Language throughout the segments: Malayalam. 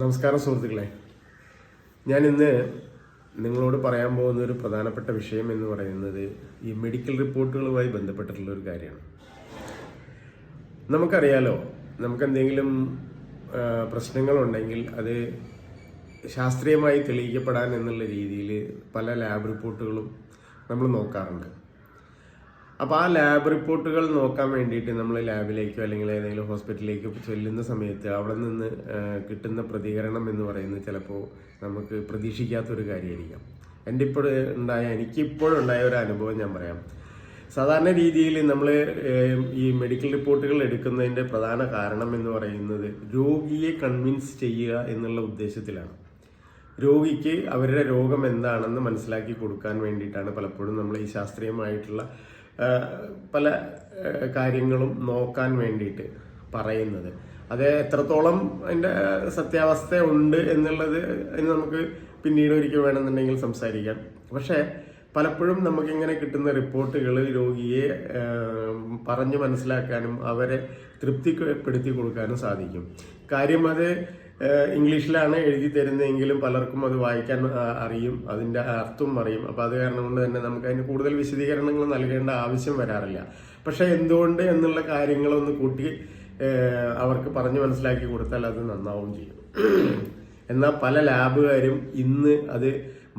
നമസ്കാരം സുഹൃത്തുക്കളെ. ഞാൻ ഇന്ന് നിങ്ങളോട് പറയാൻ പോകുന്ന ഒരു പ്രധാനപ്പെട്ട വിഷയം എന്ന് പറയുന്നത് ഈ മെഡിക്കൽ റിപ്പോർട്ടുകളുമായി ബന്ധപ്പെട്ടിട്ടുള്ള ഒരു കാര്യമാണ്. നമുക്കറിയാലോ നമുക്ക് എന്തെങ്കിലും പ്രശ്നങ്ങളുണ്ടെങ്കിൽ അത് ശാസ്ത്രീയമായി തെളിയിക്കപ്പെടാൻ എന്നുള്ള രീതിയിൽ പല ലാബ് റിപ്പോർട്ടുകളും നമ്മൾ നോക്കാറുണ്ട്. അപ്പോൾ ആ ലാബ് റിപ്പോർട്ടുകൾ നോക്കാൻ വേണ്ടിയിട്ട് നമ്മൾ ലാബിലേക്കോ അല്ലെങ്കിൽ ഏതെങ്കിലും ഹോസ്പിറ്റലിലേക്കോ ചെല്ലുന്ന സമയത്ത് അവിടെ നിന്ന് കിട്ടുന്ന പ്രതികരണം എന്ന് പറയുന്നത് ചിലപ്പോൾ നമുക്ക് പ്രതീക്ഷിക്കാത്തൊരു കാര്യമായിരിക്കാം. എന്റെ ഇപ്പോൾ ഉണ്ടായ എനിക്കിപ്പോഴുണ്ടായ ഒരു അനുഭവം ഞാൻ പറയാം. സാധാരണ രീതിയിൽ നമ്മൾ ഈ മെഡിക്കൽ റിപ്പോർട്ടുകൾ എടുക്കുന്നതിന്റെ പ്രധാന കാരണം എന്ന് പറയുന്നത് രോഗിയെ കൺവിൻസ് ചെയ്യുക എന്നുള്ള ഉദ്ദേശത്തിലാണ്. രോഗിക്ക് അവരുടെ രോഗം എന്താണെന്ന് മനസ്സിലാക്കി കൊടുക്കാൻ വേണ്ടിയിട്ടാണ് പലപ്പോഴും നമ്മൾ ഈ ശാസ്ത്രീയമായിട്ടുള്ള പല കാര്യങ്ങളും നോക്കാൻ വേണ്ടിയിട്ട് പറയുന്നത്. അത് എത്രത്തോളം അതിന്റെ സത്യാവസ്ഥ ഉണ്ട് എന്നുള്ളത് അതിന് നമുക്ക് പിന്നീട് ഒരിക്കൽ വേണമെന്നുണ്ടെങ്കിൽ സംസാരിക്കാം. പക്ഷേ പലപ്പോഴും നമുക്കിങ്ങനെ കിട്ടുന്ന റിപ്പോർട്ടുകൾ രോഗിയെ പറഞ്ഞു മനസ്സിലാക്കാനും അവരെ തൃപ്തിപ്പെടുത്തി കൊടുക്കാനും സാധിക്കും. കാര്യം അത് ഇംഗ്ലീഷിലാണ് എഴുതി തരുന്നതെങ്കിലും പലർക്കും അത് വായിക്കാൻ അറിയും അതിന്റെ അർത്ഥവും അറിയും. അപ്പോൾ അത് കാരണം കൊണ്ട് തന്നെ നമുക്ക് അതിന് കൂടുതൽ വിശദീകരണങ്ങൾ നൽകേണ്ട ആവശ്യം വരാറില്ല. പക്ഷേ എന്തുകൊണ്ട് എന്നുള്ള കാര്യങ്ങളൊന്ന് കൂട്ടി അവർക്ക് പറഞ്ഞു മനസ്സിലാക്കി കൊടുത്താൽ അത് നന്നാവും ചെയ്യും. എന്നാൽ പല ലാബുകാരും ഇന്ന് അത്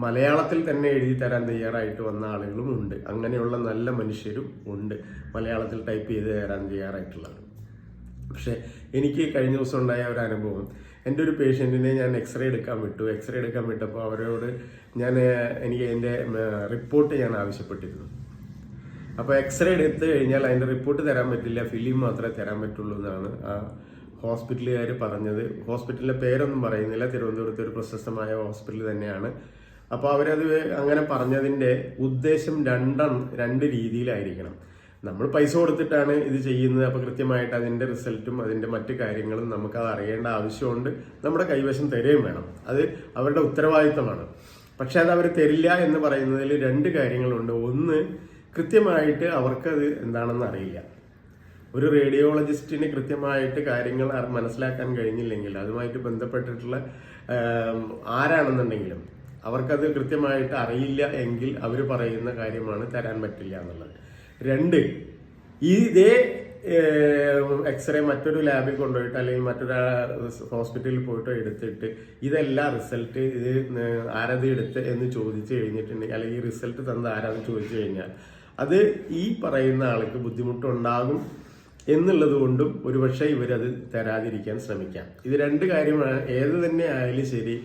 മലയാളത്തിൽ തന്നെ എഴുതി തരാൻ തയ്യാറായിട്ട് വന്ന ആളുകളും ഉണ്ട്. അങ്ങനെയുള്ള നല്ല മനുഷ്യരും ഉണ്ട് മലയാളത്തിൽ ടൈപ്പ് ചെയ്ത് തരാൻ തയ്യാറായിട്ടുള്ളവർ പക്ഷേ എനിക്ക് കഴിഞ്ഞ ദിവസം ഉണ്ടായ ഒരു അനുഭവം. എന്റെ ഒരു പേഷ്യന്റിനെ ഞാൻ എക്സ്റേ എടുക്കാൻ വിട്ടു. എക്സ്റേ എടുക്കാൻ വിട്ടപ്പോൾ അവരോട് ഞാൻ എനിക്ക് എന്റെ റിപ്പോർട്ട് ഞാൻ ആവശ്യപ്പെട്ടിരുന്നു. അപ്പോൾ എക്സ്റേ എടുത്ത് കഴിഞ്ഞാൽ അതിന്റെ റിപ്പോർട്ട് തരാൻ പറ്റില്ല. ഫിലിം മാത്രമേ തരാൻ പറ്റുള്ളൂ എന്നാണ് ആ ഹോസ്പിറ്റലുകാർ പറഞ്ഞത്. ഹോസ്പിറ്റലിന്റെ പേരൊന്നും പറയുന്നില്ല. തിരുവനന്തപുരത്ത് ഒരു പ്രശസ്തമായ ഹോസ്പിറ്റൽ തന്നെയാണ്. അപ്പോൾ അവരത് അങ്ങനെ പറഞ്ഞതിന്റെ ഉദ്ദേശം രണ്ടെണ്ണം രണ്ട് രീതിയിലായിരിക്കണം. നമ്മൾ പൈസ കൊടുത്തിട്ടാണ് ഇത് ചെയ്യുന്നത്. അപ്പോൾ കൃത്യമായിട്ട് അതിന്റെ റിസൾട്ടും അതിന്റെ മറ്റു കാര്യങ്ങളും നമുക്ക് അത് അറിയേണ്ട ആവശ്യമുണ്ട്. നമ്മുടെ കൈവശം തരുകയും വേണം. അത് അവരുടെ ഉത്തരവാദിത്തമാണ്. പക്ഷേ അത് അവർ തരില്ല എന്ന് പറയുന്നതിൽ രണ്ട് കാര്യങ്ങളുണ്ട്. ഒന്ന് കൃത്യമായിട്ട് അവർക്കത് എന്താണെന്ന് അറിയില്ല. ഒരു റേഡിയോളജിസ്റ്റിന് കൃത്യമായിട്ട് കാര്യങ്ങൾ മനസ്സിലാക്കാൻ കഴിഞ്ഞില്ലെങ്കിൽ അതുമായിട്ട് ബന്ധപ്പെട്ടിട്ടുള്ള ആരാണെന്നുണ്ടെങ്കിലും അവർക്കത് കൃത്യമായിട്ട് അറിയില്ല എങ്കിൽ അവർ പറയുന്ന കാര്യമാണ് തരാൻ പറ്റില്ല എന്നുള്ളത്. രണ്ട്. ഈ ഇതേ എക്സ്റേ മറ്റൊരു ലാബിൽ കൊണ്ടുപോയിട്ട് അല്ലെങ്കിൽ മറ്റൊരു ഹോസ്പിറ്റലിൽ പോയിട്ട് എടുത്തിട്ട് ഇതെല്ലാം റിസൾട്ട് ഇത് ആരത് എടുത്ത് എന്ന് ചോദിച്ചു കഴിഞ്ഞിട്ടുണ്ടെങ്കിൽ അല്ലെങ്കിൽ റിസൾട്ട് തന്ന ആരാന്ന് ചോദിച്ചു കഴിഞ്ഞാൽ അത് ഈ പറയുന്ന ആൾക്ക് ബുദ്ധിമുട്ടുണ്ടാകും എന്നുള്ളത് കൊണ്ടും ഒരുപക്ഷെ ഇവരത് തരാതിരിക്കാൻ ശ്രമിക്കാം. ഇത് രണ്ട് കാര്യമാണ്. ഏത് തന്നെ ആയാലും ശരി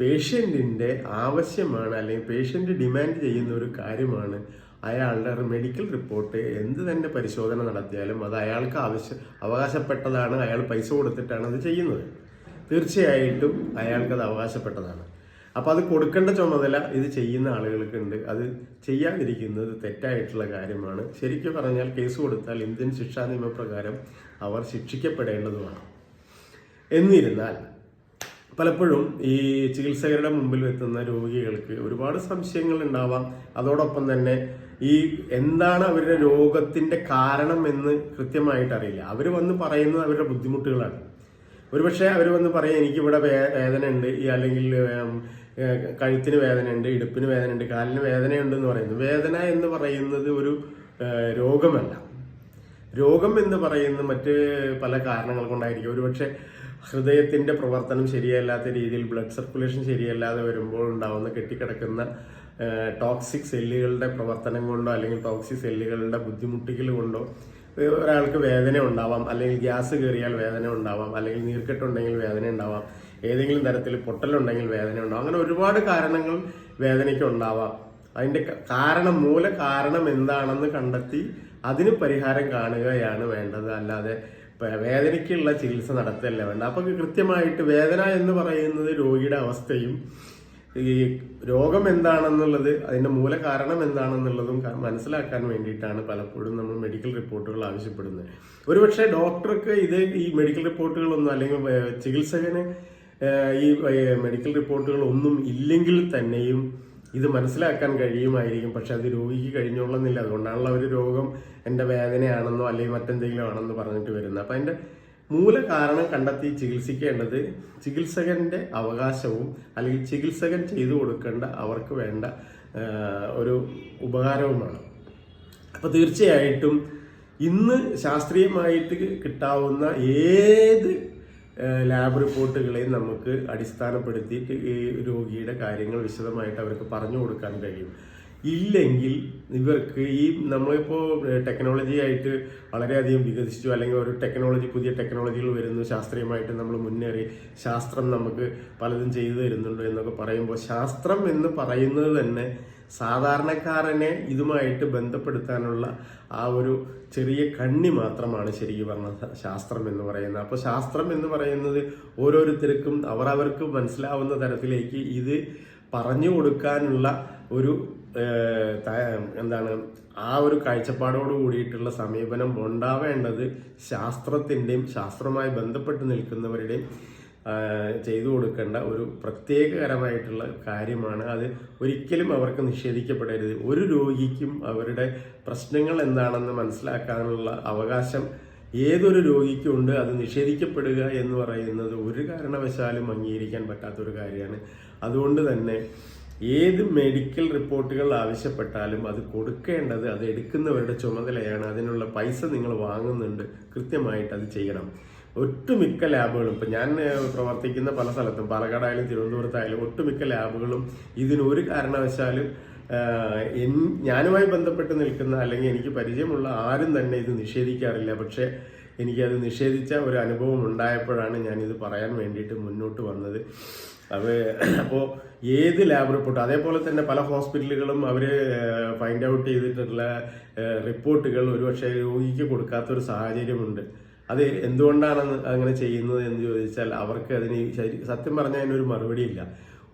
പേഷ്യന്റിന്റെ ആവശ്യമാണ് അല്ലെങ്കിൽ പേഷ്യന്റ് ഡിമാൻഡ് ചെയ്യുന്ന ഒരു കാര്യമാണ് അയാളുടെ മെഡിക്കൽ റിപ്പോർട്ട് എന്ത് തന്നെ പരിശോധന നടത്തിയാലും അത് അയാൾക്ക് ആവശ്യ അവകാശപ്പെട്ടതാണ് അയാൾ പൈസ കൊടുത്തിട്ടാണ് അത് ചെയ്യുന്നത്. തീർച്ചയായിട്ടും അയാൾക്ക് അത് അവകാശപ്പെട്ടതാണ്. അപ്പോൾ അത് കൊടുക്കേണ്ട ചുമതല ഇത് ചെയ്യുന്ന ആളുകൾക്കുണ്ട് അത് ചെയ്യാതിരിക്കുന്നത് തെറ്റായിട്ടുള്ള കാര്യമാണ്. ശരിക്കും പറഞ്ഞാൽ കേസ് കൊടുത്താൽ ഇന്ത്യൻ ശിക്ഷാ നിയമപ്രകാരം അവർ ശിക്ഷിക്കപ്പെടേണ്ടതുമാണ്. എന്നിരുന്നാൽ പലപ്പോഴും ഈ ചികിത്സകരുടെ മുമ്പിൽ എത്തുന്ന രോഗികൾക്ക് ഒരുപാട് സംശയങ്ങൾ ഉണ്ടാവാം. അതോടൊപ്പം തന്നെ ഈ എന്താണ് അവരുടെ രോഗത്തിന്റെ കാരണം എന്ന് കൃത്യമായിട്ട് അറിയില്ല. അവർ വന്ന് പറയുന്നത് അവരുടെ ബുദ്ധിമുട്ടുകളാണ്. ഒരുപക്ഷെ അവർ വന്ന് പറയും എനിക്കിവിടെ വേ- വേദന ഉണ്ട് ഈ അല്ലെങ്കിൽ കഴുത്തിന് വേദന ഉണ്ട് ഇടുപ്പിന് വേദന ഉണ്ട് കാലിന് വേദനയുണ്ട് എന്ന് പറയുന്നു. വേദന എന്ന് പറയുന്നത് ഒരു രോഗമല്ല. രോഗം എന്ന് പറയുന്നത് മറ്റ് പല കാരണങ്ങൾ കൊണ്ടായിരിക്കും. ഒരുപക്ഷെ ഹൃദയത്തിന്റെ പ്രവർത്തനം ശരിയല്ലാത്ത രീതിയിൽ ബ്ലഡ് സർക്കുലേഷൻ ശരിയല്ലാതെ വരുമ്പോൾ ഉണ്ടാവുന്ന കെട്ടിക്കിടക്കുന്ന ടോക്സിക് സെല്ലുകളുടെ പ്രവർത്തനം കൊണ്ടോ അല്ലെങ്കിൽ ടോക്സിക് സെല്ലുകളുടെ ബുദ്ധിമുട്ടുകൾ കൊണ്ടോ ഒരാൾക്ക് വേദന ഉണ്ടാവാം അല്ലെങ്കിൽ ഗ്യാസ് കയറിയാൽ വേദന ഉണ്ടാവാം അല്ലെങ്കിൽ നീർക്കെട്ടുണ്ടെങ്കിൽ വേദന ഉണ്ടാവാം ഏതെങ്കിലും തരത്തിൽ പൊട്ടലുണ്ടെങ്കിൽ വേദന ഉണ്ടാവാം അങ്ങനെ ഒരുപാട് കാരണങ്ങൾ വേദനയ്ക്ക് ഉണ്ടാവാം. അതിന്റെ കാരണം മൂല കാരണം എന്താണെന്ന് കണ്ടെത്തി അതിന് പരിഹാരം കാണുകയാണ് വേണ്ടത്. അല്ലാതെ വേദനയ്ക്കുള്ള ചികിത്സ നടത്തല്ല വേണ്ട അപ്പൊ കൃത്യമായിട്ട് വേദന എന്ന് പറയുന്നത് രോഗിയുടെ അവസ്ഥയും ഈ രോഗം എന്താണെന്നുള്ളത് അതിന്റെ മൂല കാരണം എന്താണെന്നുള്ളതും മനസ്സിലാക്കാൻ വേണ്ടിയിട്ടാണ് പലപ്പോഴും നമ്മൾ മെഡിക്കൽ റിപ്പോർട്ടുകൾ ആവശ്യപ്പെടുന്നത്. ഒരുപക്ഷെ ഡോക്ടർക്ക് ഇത് ഈ മെഡിക്കൽ റിപ്പോർട്ടുകളൊന്നും അല്ലെങ്കിൽ ചികിത്സകന് ഈ മെഡിക്കൽ റിപ്പോർട്ടുകൾ ഒന്നും ഇല്ലെങ്കിൽ തന്നെയും ഇത് മനസ്സിലാക്കാൻ കഴിയുമായിരിക്കും. പക്ഷെ അത് രോഗിക്ക് കഴിഞ്ഞോളുന്നില്ല. അതുകൊണ്ടാണല്ലോ അവർ രോഗം എന്റെ വേദനയാണെന്നോ അല്ലെങ്കിൽ മറ്റെന്തെങ്കിലും ആണെന്നോ പറഞ്ഞിട്ട് വരുന്നത്. അപ്പം അതിന്റെ മൂല കാരണം കണ്ടെത്തി ചികിത്സിക്കേണ്ടത് ചികിത്സകന്റെ അവകാശവും അല്ലെങ്കിൽ ചികിത്സകൻ ചെയ്തു കൊടുക്കേണ്ട അവർക്ക് വേണ്ട ഒരു ഉപകാരവുമാണ്. അപ്പോൾ തീർച്ചയായിട്ടും ഇന്ന് ശാസ്ത്രീയമായിട്ട് കിട്ടാവുന്ന ഏത് ലാബ് റിപ്പോർട്ടുകളെയും നമുക്ക് അടിസ്ഥാനപ്പെടുത്തിയിട്ട് ഈ രോഗിയുടെ കാര്യങ്ങൾ വിശദമായിട്ട് അവർക്ക് പറഞ്ഞു കൊടുക്കാൻ കഴിയും. ഇല്ലെങ്കിൽ ഇവർക്ക് ഈ നമ്മളിപ്പോൾ ടെക്നോളജി ആയിട്ട് വളരെയധികം വികസിച്ചു അല്ലെങ്കിൽ ഒരു ടെക്നോളജി പുതിയ ടെക്നോളജികൾ വരുന്നു ശാസ്ത്രീയമായിട്ട് നമ്മൾ മുന്നേറി ശാസ്ത്രം നമുക്ക് പലതും ചെയ്തു തരുന്നുണ്ട് എന്നൊക്കെ പറയുമ്പോൾ ശാസ്ത്രം എന്ന് പറയുന്നത് തന്നെ സാധാരണക്കാരനെ ഇതുമായിട്ട് ബന്ധപ്പെടുത്താനുള്ള ആ ഒരു ചെറിയ കണ്ണി മാത്രമാണ് ശരിക്കും പറഞ്ഞ ശാസ്ത്രം എന്ന് പറയുന്നത്. അപ്പോൾ ശാസ്ത്രം എന്ന് പറയുന്നത് ഓരോരുത്തർക്കും അവരവർക്ക് മനസ്സിലാവുന്ന തരത്തിലേക്ക് ഇത് പറഞ്ഞു കൊടുക്കാനുള്ള ഒരു എന്താണ് ആ ഒരു കാഴ്ചപ്പാടോട് കൂടിയിട്ടുള്ള സമീപനം ഉണ്ടാവേണ്ടത് ശാസ്ത്രത്തിന്റെയും ശാസ്ത്രവുമായി ബന്ധപ്പെട്ട് നിൽക്കുന്നവരുടെയും ചെയ്തു കൊടുക്കേണ്ട ഒരു പ്രത്യേകകരമായിട്ടുള്ള കാര്യമാണ്. അത് ഒരിക്കലും അവർക്ക് നിഷേധിക്കപ്പെടരുത്. ഒരു രോഗിക്കും അവരുടെ പ്രശ്നങ്ങൾ എന്താണെന്ന് മനസ്സിലാക്കാനുള്ള അവകാശം ഏതൊരു രോഗിക്കും ഉണ്ട്. അത് നിഷേധിക്കപ്പെടുക എന്ന് പറയുന്നത് ഒരു കാരണവശാലും അംഗീകരിക്കാൻ പറ്റാത്തൊരു കാര്യമാണ്. അതുകൊണ്ട് തന്നെ ഏത് മെഡിക്കൽ റിപ്പോർട്ടുകൾ ആവശ്യപ്പെട്ടാലും അത് കൊടുക്കേണ്ടത് അത് എടുക്കുന്നവരുടെ ചുമതലയാണ്. അതിനുള്ള പൈസ നിങ്ങൾ വാങ്ങുന്നുണ്ട്. കൃത്യമായിട്ട് അത് ചെയ്യണം. ഒട്ടുമിക്ക ലാബുകളും ഇപ്പം ഞാൻ പ്രവർത്തിക്കുന്ന പല സ്ഥലത്തും പാലക്കാടായാലും തിരുവനന്തപുരത്തായാലും ഒട്ടുമിക്ക ലാബുകളും ഇതിനൊരു കാരണവശാലും ഞാനുമായി ബന്ധപ്പെട്ട് നിൽക്കുന്ന അല്ലെങ്കിൽ എനിക്ക് പരിചയമുള്ള ആരും തന്നെ ഇത് നിഷേധിക്കാറില്ല. പക്ഷേ എനിക്കത് നിഷേധിച്ച ഒരു അനുഭവം ഉണ്ടായപ്പോഴാണ് ഞാനിത് പറയാൻ വേണ്ടിയിട്ട് മുന്നോട്ട് വന്നത്. അത് അപ്പോൾ ഏത് ലാബ് റിപ്പോർട്ട് അതേപോലെ തന്നെ പല ഹോസ്പിറ്റലുകളും അവർ ഫൈൻഡ് ഔട്ട് ചെയ്തിട്ടുള്ള റിപ്പോർട്ടുകൾ ഒരുപക്ഷെ രോഗിക്ക് കൊടുക്കാത്തൊരു സാഹചര്യമുണ്ട്. അത് എന്തുകൊണ്ടാണ് അങ്ങനെ ചെയ്യുന്നത് എന്ന് ചോദിച്ചാൽ അവർക്ക് അതിന് സത്യം പറഞ്ഞാൽ അതിനൊരു മറുപടിയില്ല.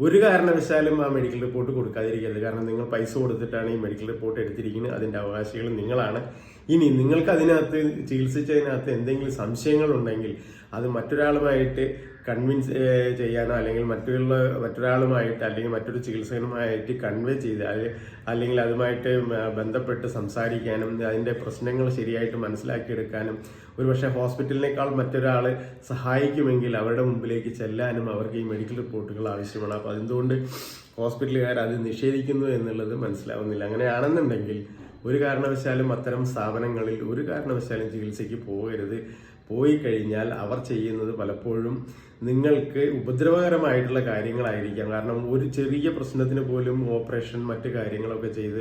ഒരു കാരണവശാലും ആ മെഡിക്കൽ റിപ്പോർട്ട് കൊടുക്കാതിരിക്കരുത്. കാരണം നിങ്ങൾ പൈസ കൊടുത്തിട്ടാണ് ഈ മെഡിക്കൽ റിപ്പോർട്ട് എടുത്തിരിക്കുന്നത്. അതിന്റെ അവകാശികൾ നിങ്ങളാണ്. ഇനി നിങ്ങൾക്ക് അതിനകത്ത് ചികിത്സിച്ചതിനകത്ത് എന്തെങ്കിലും സംശയങ്ങളുണ്ടെങ്കിൽ അത് മറ്റൊരാളുമായിട്ട് കൺവിൻസ് ചെയ്യാനോ അല്ലെങ്കിൽ മറ്റുള്ള മറ്റൊരാളുമായിട്ട് അല്ലെങ്കിൽ മറ്റൊരു ചികിത്സകനുമായിട്ട് കൺവേ ചെയ്ത് അല്ലെങ്കിൽ അതുമായിട്ട് ബന്ധപ്പെട്ട് സംസാരിക്കാനും അതിന്റെ പ്രശ്നങ്ങൾ ശരിയായിട്ട് മനസ്സിലാക്കിയെടുക്കാനും ഒരുപക്ഷെ ഹോസ്പിറ്റലിനേക്കാൾ മറ്റൊരാൾ സഹായിക്കുമെങ്കിൽ അവരുടെ മുമ്പിലേക്ക് ചെല്ലാനും അവർക്ക് ഈ മെഡിക്കൽ റിപ്പോർട്ടുകൾ ആവശ്യമാണ്. അപ്പോൾ അതുകൊണ്ട് ഹോസ്പിറ്റലുകാർ അത് നിഷേധിക്കുന്നു എന്നുള്ളത് മനസ്സിലാവുന്നില്ല. അങ്ങനെയാണെന്നുണ്ടെങ്കിൽ ഒരു കാരണവശാലും അത്തരം സ്ഥാപനങ്ങളിൽ ഒരു കാരണവശാലും ചികിത്സയ്ക്ക് പോകരുത്. പോയി കഴിഞ്ഞാൽ അവർ ചെയ്യുന്നത് പലപ്പോഴും നിങ്ങൾക്ക് ഉപദ്രവകരമായിട്ടുള്ള കാര്യങ്ങളായിരിക്കാം. കാരണം ഒരു ചെറിയ പ്രശ്നത്തിന് പോലും ഓപ്പറേഷൻ മറ്റ് കാര്യങ്ങളൊക്കെ ചെയ്ത്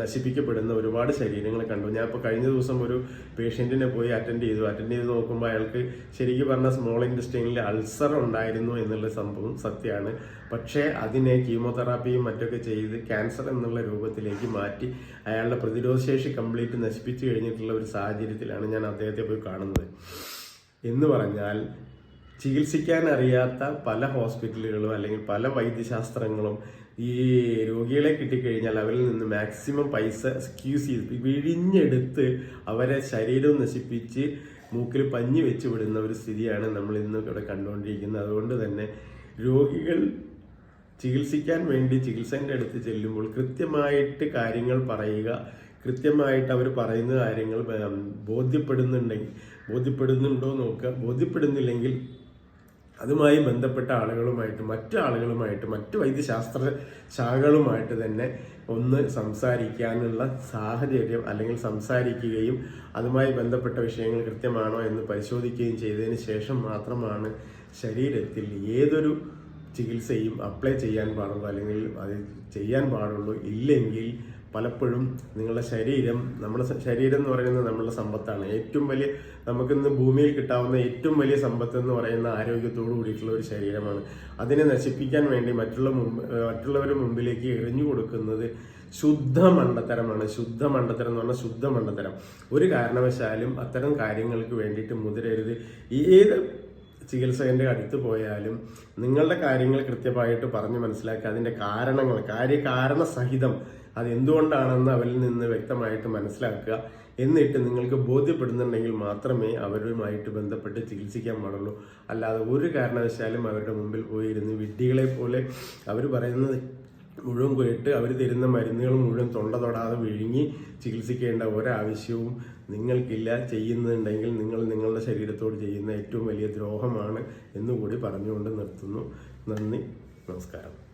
നശിപ്പിക്കപ്പെടുന്ന ഒരുപാട് ശരീരങ്ങൾ കണ്ടു. ഞാൻ ഇപ്പോൾ കഴിഞ്ഞ ദിവസം ഒരു പേഷ്യന്റിനെ പോയി അറ്റൻഡ് ചെയ്തു. അറ്റൻഡ് ചെയ്ത് നോക്കുമ്പോൾ അയാൾക്ക് ശരിക്കും പറഞ്ഞ സ്മോൾ ഇൻഡസ്ട്രിയിൽ അൾസർ ഉണ്ടായിരുന്നു എന്നുള്ള സംഭവം സത്യമാണ്. പക്ഷേ അതിനെ കീമോതെറാപ്പിയും മറ്റൊക്കെ ചെയ്ത് ക്യാൻസർ എന്നുള്ള രൂപത്തിലേക്ക് മാറ്റി അയാളുടെ പ്രതിരോധശേഷി കംപ്ലീറ്റ് നശിപ്പിച്ചു കഴിഞ്ഞിട്ടുള്ള ഒരു സാഹചര്യത്തിലാണ് ഞാൻ അദ്ദേഹത്തെ പോയി കാണുന്നത്. എന്ന് പറഞ്ഞാൽ ചികിത്സിക്കാൻ അറിയാത്ത പല ഹോസ്പിറ്റലുകളും അല്ലെങ്കിൽ പല വൈദ്യശാസ്ത്രങ്ങളും ഈ രോഗികളെ കിട്ടിക്കഴിഞ്ഞാൽ അവരിൽ നിന്ന് മാക്സിമം പൈസ സ്ക്യൂസ് ചെയ്ത് വിഴിഞ്ഞെടുത്ത് അവരെ ശരീരം നശിപ്പിച്ച് മൂക്കിൽ പഞ്ഞി വെച്ച് വിടുന്ന ഒരു സ്ഥിതിയാണ് നമ്മൾ ഇന്ന് ഇവിടെ കണ്ടുകൊണ്ടിരിക്കുന്നത്. അതുകൊണ്ട് തന്നെ രോഗികൾ ചികിത്സിക്കാൻ വേണ്ടി ചികിത്സന്റെ അടുത്ത് ചെല്ലുമ്പോൾ കൃത്യമായിട്ട് കാര്യങ്ങൾ പറയുക കൃത്യമായിട്ട് അവർ പറയുന്ന കാര്യങ്ങൾ ബോധ്യപ്പെടുന്നുണ്ടെങ്കിൽ ബോധ്യപ്പെടുന്നുണ്ടോ നോക്കുക. ബോധ്യപ്പെടുന്നില്ലെങ്കിൽ അതുമായി ബന്ധപ്പെട്ട ആളുകളുമായിട്ട് മറ്റു ആളുകളുമായിട്ട് മറ്റു വൈദ്യശാസ്ത്ര ശാഖകളുമായിട്ട് തന്നെ ഒന്ന് സംസാരിക്കാനുള്ള സാഹചര്യം അല്ലെങ്കിൽ സംസാരിക്കുകയും അതുമായി ബന്ധപ്പെട്ട വിഷയങ്ങൾ കൃത്യമാണോ എന്ന് പരിശോധിക്കുകയും ചെയ്തതിന് ശേഷം മാത്രമാണ് ശരീരത്തിൽ ഏതൊരു ചികിത്സയും അപ്ലൈ ചെയ്യാൻ പാടുള്ളൂ അല്ലെങ്കിൽ അത് ചെയ്യാൻ പാടുള്ളൂ ഇല്ലെങ്കിൽ പലപ്പോഴും നിങ്ങളുടെ ശരീരം നമ്മുടെ ശരീരം എന്ന് പറയുന്നത് നമ്മളുടെ സമ്പത്താണ്. ഏറ്റവും വലിയ നമുക്കിന്ന് ഭൂമിയിൽ കിട്ടാവുന്ന ഏറ്റവും വലിയ സമ്പത്ത് എന്ന് പറയുന്ന ആരോഗ്യത്തോടു കൂടിയിട്ടുള്ള ഒരു ശരീരമാണ്. അതിനെ നശിപ്പിക്കാൻ വേണ്ടി മറ്റുള്ള മറ്റുള്ളവരുടെ മുമ്പിലേക്ക് എറിഞ്ഞു കൊടുക്കുന്നത് ശുദ്ധ മണ്ടത്തരമാണ്. ശുദ്ധ മണ്ടത്തരം എന്ന് പറഞ്ഞാൽ ശുദ്ധ മണ്ടത്തരം. ഒരു കാരണവശാലും അത്തരം കാര്യങ്ങൾക്ക് വേണ്ടിയിട്ട് മുതിരരുത്. ഏത് ചികിത്സകന്റെ അടുത്ത് പോയാലും നിങ്ങളുടെ കാര്യങ്ങൾ കൃത്യമായിട്ട് പറഞ്ഞ് മനസ്സിലാക്കി അതിന്റെ കാരണങ്ങൾ കാര്യകാരണ സഹിതം അത് എന്തുകൊണ്ടാണെന്ന് അവരിൽ നിന്ന് വ്യക്തമായിട്ട് മനസ്സിലാക്കുക. എന്നിട്ട് നിങ്ങൾക്ക് ബോധ്യപ്പെടുന്നുണ്ടെങ്കിൽ മാത്രമേ അവരുമായിട്ട് ബന്ധപ്പെട്ട് ചികിത്സിക്കാൻ പാടുള്ളൂ. അല്ലാതെ ഒരു കാരണവശാലും അവരുടെ മുമ്പിൽ പോയിരുന്ന് വിഡ്ഢികളെ പോലെ അവർ പറയുന്നത് മുഴുവൻ കേട്ട് അവർ തരുന്ന മരുന്നുകൾ മുഴുവൻ തൊണ്ട തൊടാതെ വിഴുങ്ങി ചികിത്സിക്കേണ്ട ഒരാവശ്യവും നിങ്ങൾക്കില്ല ചെയ്യുന്നുണ്ടെങ്കിൽ നിങ്ങൾ നിങ്ങളുടെ ശരീരത്തോട് ചെയ്യുന്ന ഏറ്റവും വലിയ ദ്രോഹമാണ് എന്നുകൂടി പറഞ്ഞുകൊണ്ട് നിർത്തുന്നു. നന്ദി നമസ്കാരം.